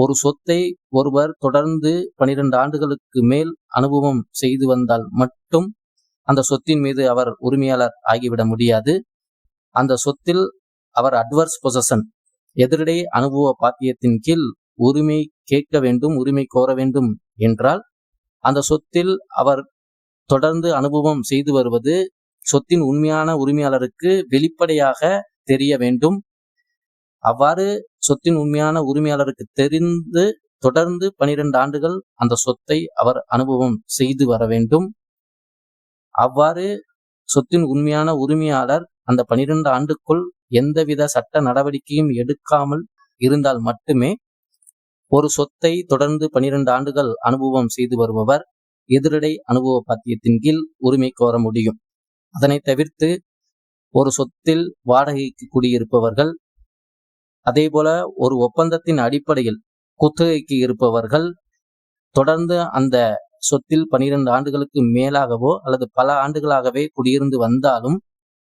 ஒரு சொத்தை ஒருவர் தொடர்ந்து பனிரெண்டு ஆண்டுகளுக்கு மேல் அனுபவம் செய்து வந்தால் மட்டும் அந்த சொத்தின் மீது அவர் உரிமையாளர் ஆகிவிட முடியாது. அந்த சொத்தில் அவர் அட்வர்ஸ் பொசஷன் எதிரடை அனுபவ பாத்தியத்தின் கீழ் உரிமை கேட்க வேண்டும் உரிமை கோர வேண்டும் என்றால் அந்த சொத்தில் அவர் தொடர்ந்து அனுபவம் செய்து வருவது சொத்தின் உண்மையான உரிமையாளருக்கு வெளிப்படையாக தெரிய வேண்டும். அவ்வாறு சொத்தின் உண்மையான உரிமையாளருக்கு தெரிந்து தொடர்ந்து பனிரெண்டு ஆண்டுகள் அந்த சொத்தை அவர் அனுபவம் செய்து வர வேண்டும். அவ்வாறு சொத்தின் உண்மையான உரிமையாளர் அந்த பனிரெண்டு ஆண்டுக்குள் எந்தவித சட்ட நடவடிக்கையும் எடுக்காமல் இருந்தால் மட்டுமே ஒரு சொத்தை தொடர்ந்து பனிரெண்டு ஆண்டுகள் அனுபவம் செய்து வருபவர் எதிரடை அனுபவ பாத்தியத்தின் கீழ் உரிமை கோர முடியும். அதனை தவிர்த்து ஒரு சொத்தில் வாடகைக்கு குடியிருப்பவர்கள் அதே போல ஒரு ஒப்பந்தத்தின் அடிப்படையில் குத்தகைக்கு இருப்பவர்கள் தொடர்ந்து அந்த சொத்தில் பனிரெண்டு ஆண்டுகளுக்கு மேலாகவோ அல்லது பல ஆண்டுகளாகவே குடியிருந்து வந்தாலும்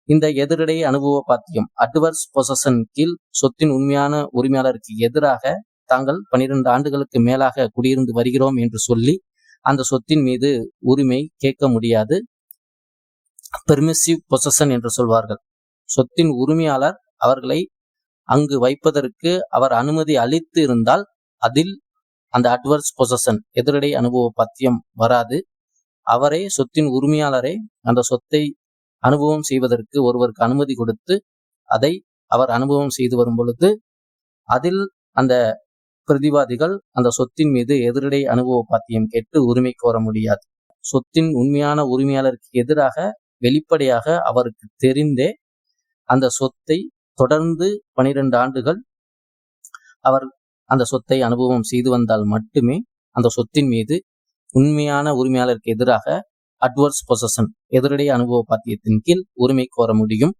இந்த எதிரடை அனுபவ பாத்தியம் அட்வர்ஸ் பொசஷன் கீழ் சொத்தின் உண்மையான உரிமையாளருக்கு எதிராக தாங்கள் பனிரெண்டு ஆண்டுகளுக்கு மேலாக குடியிருந்து வருகிறோம் என்று சொல்லி அந்த சொத்தின் மீது உரிமை கேட்க முடியாது. பெர்மிசிவ் பொசஷன் என்று சொல்வார்கள். சொத்தின் உரிமையாளர் அவர்களை அங்கு வைப்பதற்கு அவர் அனுமதி அளித்து இருந்தால் அதில் அந்த அட்வர்ஸ் பொசஷன் எதிரடை அனுபவ பத்தியம் வராது. அவரே சொத்தின் உரிமையாளரே அந்த சொத்தை அனுபவம் செய்வதற்கு ஒருவருக்கு அனுமதி கொடுத்து அதை அவர் அனுபவம் செய்து வரும் பொழுது அதில் அந்த பிரதிவாதிகள் அந்த சொத்தின் மீது எதிரடை அனுபவ பாத்தியம் கேட்டு உரிமை கோர முடியாது. சொத்தின் உண்மையான உரிமையாளருக்கு எதிராக வெளிப்படையாக அவருக்கு தெரிந்தே அந்த சொத்தை தொடர்ந்து பனிரெண்டு ஆண்டுகள் அவர் அந்த சொத்தை அனுபவம் செய்து வந்தால் மட்டுமே அந்த சொத்தின் மீது உண்மையான உரிமையாளருக்கு எதிராக அட்வர்ஸ் பொசஷன் எதிரடைய அனுபவ பாத்தியத்தின் கீழ் உரிமை கோர முடியும்.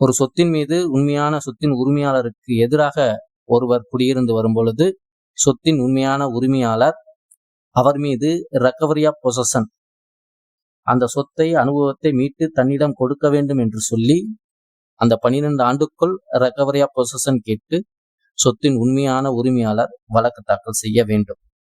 ஒரு சொத்தின் மீது உண்மையான சொத்தின் உரிமையாளருக்கு எதிராக ஒருவர் குடியிருந்து வரும் பொழுது சொத்தின் உண்மையான உரிமையாளர் அவர் மீது ரெக்கவரி ஆஃப் பொசஷன் அந்த சொத்தை அனுபவத்தை மீட்டு தன்னிடம் கொடுக்க வேண்டும் என்று சொல்லி அந்த பனிரெண்டு ஆண்டுக்குள் ரெக்கவரி ஆஃப் கேட்டு சொத்தின் உண்மையான உரிமையாளர் வழக்கு தாக்கல் செய்ய வேண்டும்.